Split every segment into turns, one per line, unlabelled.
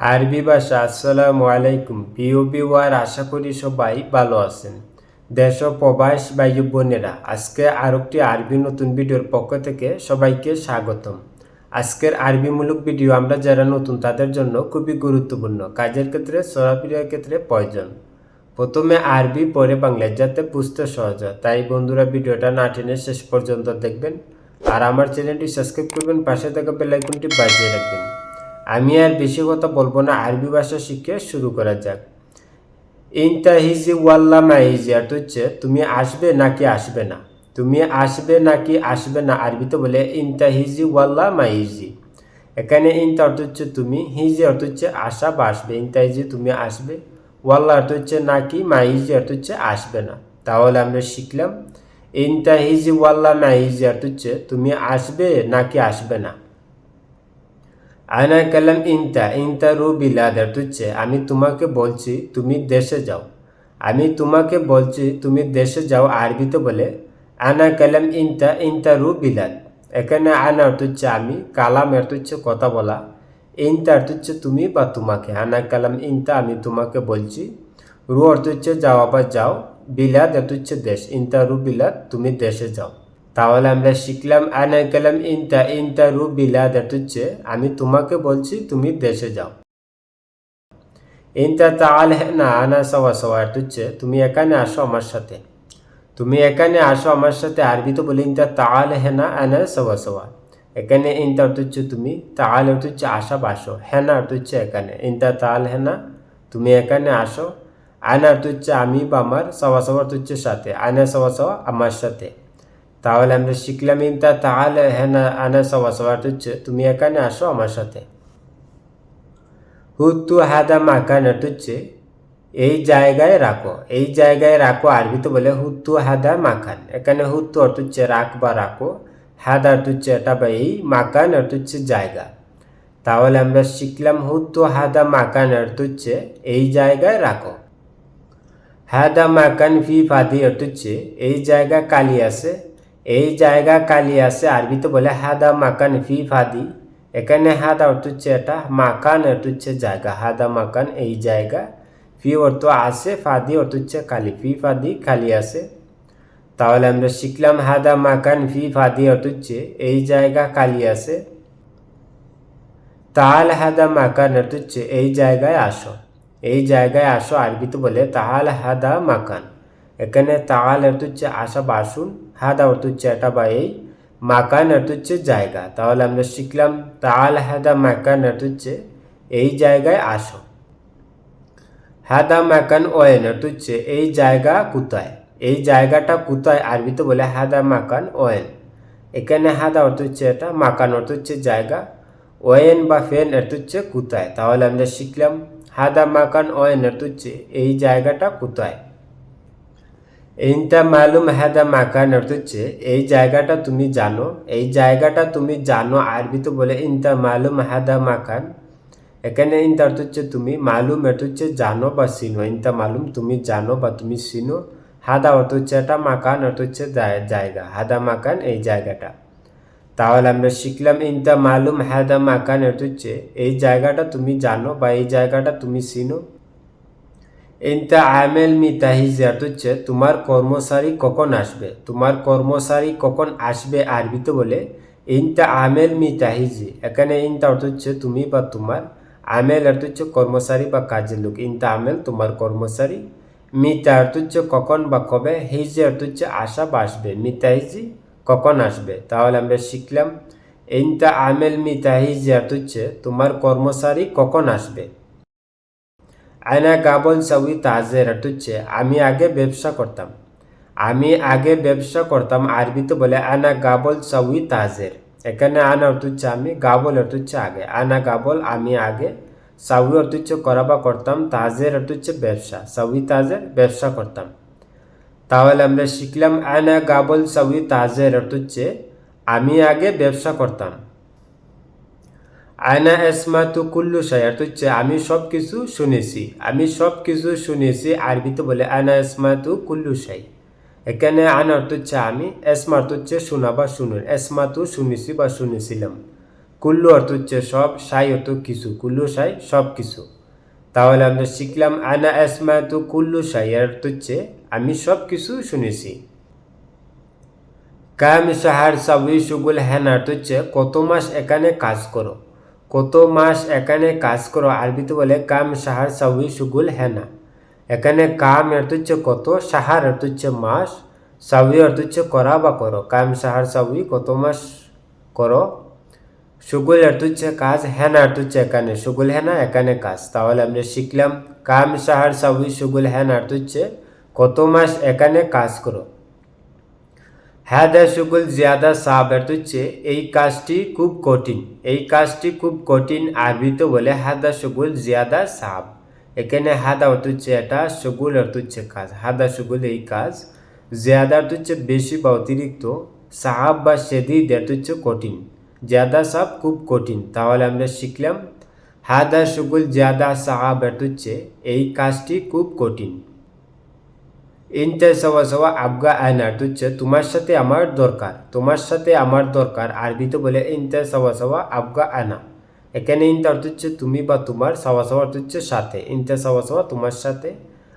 আরবি ভাষা, আসসালামু আলাইকুম। প্রিয় বিওয়ার আশা করি সবাই ভালো আছেন। দেশ ও প্রবাস ও বোনেরা, আজকে আরেকটি আরবি নতুন ভিডিওর পক্ষ থেকে সবাইকে স্বাগতম। আজকের আরবিমূলক ভিডিও আমরা যারা নতুন, তাদের জন্য খুবই গুরুত্বপূর্ণ। কাজের ক্ষেত্রে সরাপিরিয়ার ক্ষেত্রে প্রয়োজন। প্রথমে আরবি, পরে বাংলা যাতে বুঝতে সহজ হয়। তাই বন্ধুরা, ভিডিওটা না টেনে শেষ পর্যন্ত দেখবেন। আর আমার চ্যানেলটি সাবস্ক্রাইব করবেন, পাশে থাকা বেলাইকনটি বাজিয়ে রাখবেন। আমি আর বেশি কথা বলব না, আরবি ভাষা শিখে শুরু করা যাক। ইনতাহিজি ওয়াল্লা মাহিজি আর হচ্ছে, তুমি আসবে নাকি আসবে না? তুমি আসবে নাকি আসবে না? আরবিতে বলে ইনতাহিজি ওয়াল্লা মাহিজি এখানে ইনতা অর্থ হচ্ছে তুমি, হিজি অর্থ হচ্ছে আসা বা আসবে। ইনতাহিজি, তুমি আসবে। ওয়াল্লা অর্থ হচ্ছে নাকি মাহিজি অর্থ হচ্ছে আসবে না। তাহলে আমরা শিখলাম ইনতা হিজি ওয়াল্লা মাহিজি অর্থ হচ্ছে, তুমি আসবে নাকি আসবে না? আয়না কালাম ইনতা ইনতা রু বিলাদার তুচ্ছে, আমি তোমাকে বলছি তুমি দেশে যাও। আমি তোমাকে বলছি তুমি দেশে যাও আরবিতে বলে আনা কালাম ইনতা ইনতা রু বিলাদ এখানে আনা অর্থ হচ্ছে আমি কালাম অর্থ তুচ্ছে কথা বলা। ইনতা হচ্ছে তুমি বা তোমাকে আনা কালাম ইনতা, আমি তোমাকে বলছি। রু অর্থ হচ্ছে যাও আবার যাও বিলাদ অর্থ হচ্ছে দেশ, ইনতা রু বিলাদ তুমি দেশে যাও। তাহলে আমরা শিখলাম, আনা কালাম ইনতা ইনতা রু বিলাদ অর্থ হচ্ছে আমি তোমাকে বলছি, তুমি দেশে যাও। ইনতা তাল না আনা সওয়া সওয়া হচ্ছে তুমি এখানে আসো আমার সাথে। তুমি এখানে আসো আমার সাথে আরবি তো বলে, ইনতা তাল হেনা আনা সওয়া সওয়া এখানে ইনতা হচ্ছে তুমি তাল হচ্ছে আসা বাসো হেনা হচ্ছে এখানে, ইনতা তাল হেনা তুমি এখানে আসো আনা হচ্ছে আমি বা আমার, সওয়া সওয়া হচ্ছে সাথে, আনা সওয়া সওয়া আমার সাথে তাহলে আমরা শিখলাম ইনতা তাহলে হ্যাঁ আনা অর্থ হচ্ছে, তুমি এখানে আসো আমার সাথে। হুত্তু হাদা মাকান হচ্ছে, এই জায়গায় রাখো। এই জায়গায় রাখো, আরবিতে বলে হুত্তু হাদা মাখান এখানে হুত্তু অর্থ হচ্ছে, রাখ বা রাখো। হাদা অর্থ হচ্ছে, এটা বা এই। মাকান অর্থ হচ্ছে, জায়গা। তাহলে আমরা শিখলাম, হুত্তু হাদা মাকান অর্থ হচ্ছে, এই জায়গায় রাখো। হাদা মাকান ফি ফাদি অর্থ হচ্ছে, এই জায়গা কালি আছে। এই জায়গা কালি আছে আরবিতে বলে হাদা মাকান ফি ফাদি। এখানে হাদা অর্থ হচ্ছে এটা, মাকান অর্থ হচ্ছে জায়গা, হাদা মাকান এই জায়গা। ফি অর্থ আছে, ফাদি অর্থ হচ্ছে কালি, ফি ফাদি খালি আছে। তাহলে আমরা শিখলাম হাদা মাকান ফি ফাদি অর্থ হচ্ছে এই জায়গা কালি আছে। তাহলে হাদা মাকান অর্থ হচ্ছে এই জায়গায় আসো। এই জায়গায় আসো আরবিতে বলে তাহাল হাদা মাকান। এখানে তাহাল অর্থ হচ্ছে আসা বাসুন হাদা অর্থ হচ্ছে এটা বা এই মাকান অর্থ হচ্ছে জায়গা। তাহলে আমরা শিখলাম, তাল হাদা মাকান অর্থ হচ্ছে এই জায়গায় আসো। হাদা মাকান ওয়েন অর্থ হচ্ছে এই জায়গা কোথায় এই জায়গাটা কোথায় আরবিতে বলে হাদা মাকান ওয়েন। এখানে হাদা অর্থ হচ্ছে এটা, মাকান অর্থ হচ্ছে জায়গা। ওয়েন বা ফেন অর্থ হচ্ছে কোথায় তাহলে আমরা শিখলাম, হাদা মাকান ওয়েন অর্থ হচ্ছে এই জায়গাটা কোথায় ইনতা মালুম হাদা মাকান অর্থ হচ্ছে এই জায়গাটা তুমি জানো, এই জায়গাটা তুমি জানো আরবিতে বলে ইনতা মালুম হাদা মাকান, এখানে ইনতা অর্থ হচ্ছে তুমি মালুম অর্থ হচ্ছে জানো বা চিনো ইনতা মালুম তুমি জানো বা তুমি চিনো, হাদা অর্থ হচ্ছে এটা মাকান অর্থ হচ্ছে জায়গা, হাদা মাকান এই জায়গাটা। তাহলে আমরা শিখলাম ইনতা মালুম হাদা মাকান অর্থ হচ্ছে এই জায়গাটা তুমি জানো বা এই জায়গাটা তুমি চিনো ইনতা আমেল মিতাহিজ অর্থ হচ্ছে তোমার কর্মচারী কখন আসবে? তোমার কর্মচারী কখন আসবে আরবিতে বলে ইনতা আমেল মিতাহিজি এখানে ইনতা অর্থ হচ্ছে তুমি বা তোমার, আমেল অর্থ হচ্ছে কর্মচারী বা কাজের লোক ইনতা আমেল তোমার কর্মচারী মিতা অর্থ হচ্ছে কখন বা কবে, হিজি অর্থ হচ্ছে আসা বা আসবে মিতাহিজি কখন আসবে? তাহলে আমরা শিখলাম ইনতা আমেল মিতাহিজি অর্থ হচ্ছে, তোমার কর্মচারী কখন আসবে? আয়না গাবল সাউই তাজের অর্থ হচ্ছে আমি আগে ব্যবসা করতাম। আমি আগে ব্যবসা করতাম আরবিতে বলে আনা গাবল সাউই তাজের। এখানে আনা অর্থ আমি গাবল অর্থ আগে। আনা গাবল আমি আগে সাউই অর্থ করা বা করতাম, তাজের অর্থ ব্যবসা। সাউই তাজের ব্যবসা করতাম। তাহলে আমরা শিখলাম আনা গাবল সাউই তাজের অর্থ আমি আগে ব্যবসা করতাম। আয়না এসমা তু কুল্লু শায়ার। হচ্ছে আমি সব কিছু শুনেছি, আমি সব কিছু শুনেছি, আরবিতে বলে আয়না এসমা তু কুল্লু শাই। এখানে আনা অর্থ হচ্ছে আমি এসমা অর্থ হচ্ছে শোনা বা শুনুন এসমা তু শুনেছি বা শুনেছিলাম। কুল্লু অর্থ হচ্ছে সব সাই অর্থ কিছু, কুল্লু সাই সব কিছু তাহলে আমরা শিখলাম আনা আসমা তো কুল্লু সাই অর্থ হচ্ছে আমি সব কিছু শুনেছি। কাম সাহার সাবি সুগুল হ্যান অর্থ হচ্ছে কত মাস এখানে কাজ করো। কত মাস এখানে কাজ করো আরবিতে বলে কাম সাহার সাবি সুগুল হ্যানা এখানে কাম অর্থ হচ্ছে কত, সাহার অর্থ হচ্ছে মাস সাবি অর্থ হচ্ছে করা বা করো। কাম সাহার সাবি কত মাস করো? সুগুল অর্থ হচ্ছে কাজ হ্যানা অর্থ হচ্ছে এখানে সুগুল হ্যানা এখানে কাজ। তাহলে আমরা শিখলাম, কাম সাহার সাবি সুগুল হ্যান অর্থ হচ্ছে কত মাস এখানে কাজ করো। হ্যাদা সুগুল জিয়াদা হচ্ছে এই কাজটি খুব কঠিন, এই কাজটি খুব কঠিন আরবিতে বলে হাদা সুগুল জিয়াদা সাহাব। এখানে হাদা হচ্ছে এটা সুগুল হচ্ছে কাজ। হাদা সুগুল এই কাজ জিয়াদা হচ্ছে বেশি বা অতিরিক্ত, সাহাব বা সেদিদ হচ্ছে কঠিন। জিয়াদা সাব খুব কঠিন, তাহলে আমরা শিখলাম হাদা সুগুল জিয়াদা সাহাব হচ্ছে এই কাজটি খুব কঠিন। ইনতে সওয়া সওয়া আবগা আয়নার হচ্ছে তোমার সাথে আমার দরকার, তোমার সাথে আমার দরকার, আরবিতে বলে ইনতে সওয়া সওয়া আবগা আনা এখানে ইনতে অর্থ হচ্ছে তুমি বা তোমার সওয়া অর্থ হচ্ছে সাথে ইনতে সওয়া সওয়া তোমার সাথে।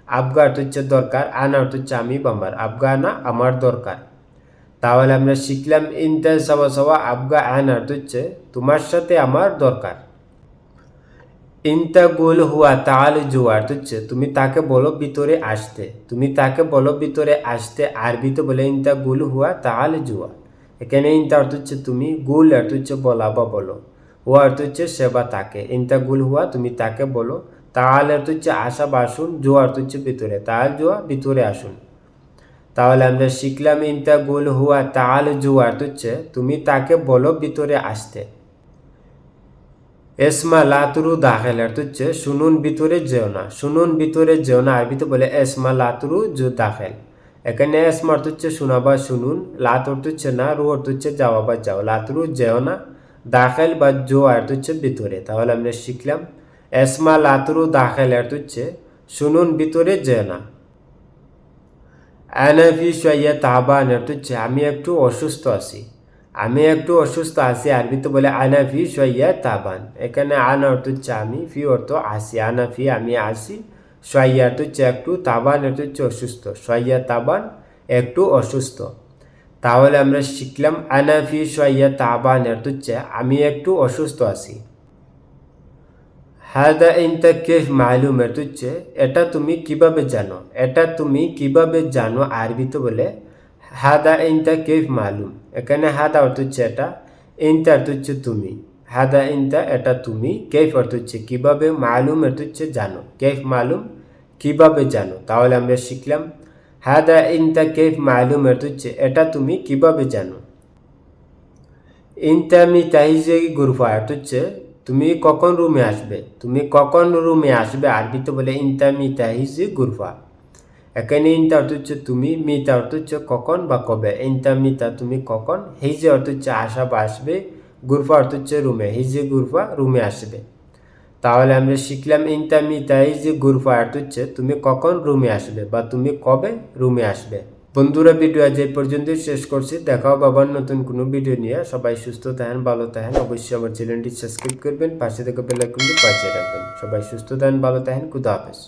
আবগা অর্থ হচ্ছে দরকার আনা অর্থ হচ্ছে আমি বা আমার, আবগা আনা আমার দরকার। তাহলে আমরা শিখলাম ইনতে সওয়া সওয়া আবগা আয়না অর্থ হচ্ছে তোমার সাথে আমার দরকার। ইনতা গোল হুয়া তাল জুয়া অর্থ হচ্ছে তুমি তাকে বলো ভিতরে আসতে। তুমি তাকে বলো ভিতরে আসতে আরবিতে বলে ইনতা গুল হুয়া তাল জুয়া এখানে ইনতা অর্থ হচ্ছে তুমি গুল অর্থ হচ্ছে বলা বা বলো। হুয়া অর্থ হচ্ছে সেবা তাকে। ইনতা গুল হুয়া তুমি তাকে বলো। তাল অর্থ হচ্ছে আসা বা আসুন, জুয়া অর্থ হচ্ছে ভিতরে। তাল জুয়া ভিতরে আসুন। তাহলে আমরা শিখলাম ইনতা গুল হুয়া তাল জুয়া অর্থ হচ্ছে তুমি তাকে বলো ভিতরে আসতে। এসমা লাতুরু দাখেল হচ্ছে শুনুন ভিতরে যেও না। শুনুন ভিতরে যেও না আরবিতে বলে এসমা লাতুরু জু দাখেল। এখানে এসমা অর্থ হচ্ছে শোনা বা শুনুন লাত অর্থ হচ্ছে না, রু অর্থ হচ্ছে যাওয়া বা যাও। লাতুরু যেও না, দাখেল বা জো অর্থ হচ্ছে ভিতরে। তাহলে আমরা শিখলাম, এসমা লাতুরু দাখেল অর্থ হচ্ছে শুনুন ভিতরে যেও না। অ্যানাফি সইয়া তাবান অর্থ হচ্ছে আমি একটু অসুস্থ আছি। আমি একটু অসুস্থ আছি আরবিতে বলে আনা ফি সইয়া তাবান। এখানে আনা অর্থ হচ্ছে আমি, ফি অর্থ আসি আনাফি আমি আসি। সইয়া অর্থ হচ্ছে একটু তাবান অর্থ হচ্ছে অসুস্থ। সইয়া তাবান, একটু অসুস্থ। তাহলে আমরা শিখলাম আনা ফি সইয়া তাবান অর্থ হচ্ছে আমি একটু অসুস্থ আছি। হাদা ইনতা কেফ মালুম অর্থ হচ্ছে, এটা তুমি কীভাবে জানো? এটা তুমি কীভাবে জানো? আরবিতে বলে হাদা ইনতা কেফ মালুম এখানে হাদা অর্থ হচ্ছে এটা ইনতা অর্থ হচ্ছে তুমি হাদা ইনতা এটা তুমি কেফ অর্থ হচ্ছে কীভাবে মালুম অর্থ হচ্ছে জানো কেফ মালুম কীভাবে জানো তাহলে আমরা শিখলাম হাদা ইনতা কেফ মালুম অর্থ হচ্ছে এটা তুমি কীভাবে জানো ইনতামি তাহিজে গুরফা অর্থ হচ্ছে তুমি কখন রুমে আসবে তুমি কখন রুমে আসবে আরবিতে বলে ইনতামি তাহিজে গুরফা এখানে ইনটা অর্থ হচ্ছে তুমি, মিতা অর্থ হচ্ছে কখন বা কবে। ইনটা মিতা, তুমি, কখন। হিজে অর্থ হচ্ছে আসা বা আসবে। গুরফা অর্থ হচ্ছে রুমে। হিজে, গুরফা, রুমে আসবে। তাহলে আমরা শিখলাম ইনটা মিতা, হিজে, গুরফা অর্থ হচ্ছে তুমি কখন রুমে আসবে বা তুমি কবে রুমে আসবে। বন্ধুরা, ভিডিও আজ এই পর্যন্ত শেষ করছি। দেখাও বাবার নতুন কোনো ভিডিও নিয়ে। সবাই সুস্থ থাকেন, ভালো থাকেন। অবশ্যই আমার চ্যানেলটি সাবস্ক্রাইব করবেন। পাশে থেকে বেলাইকনটি বাজিয়ে রাখবেন। সবাই সুস্থ থাকেন, ভালো থাকেন। খুদা হাফেজ।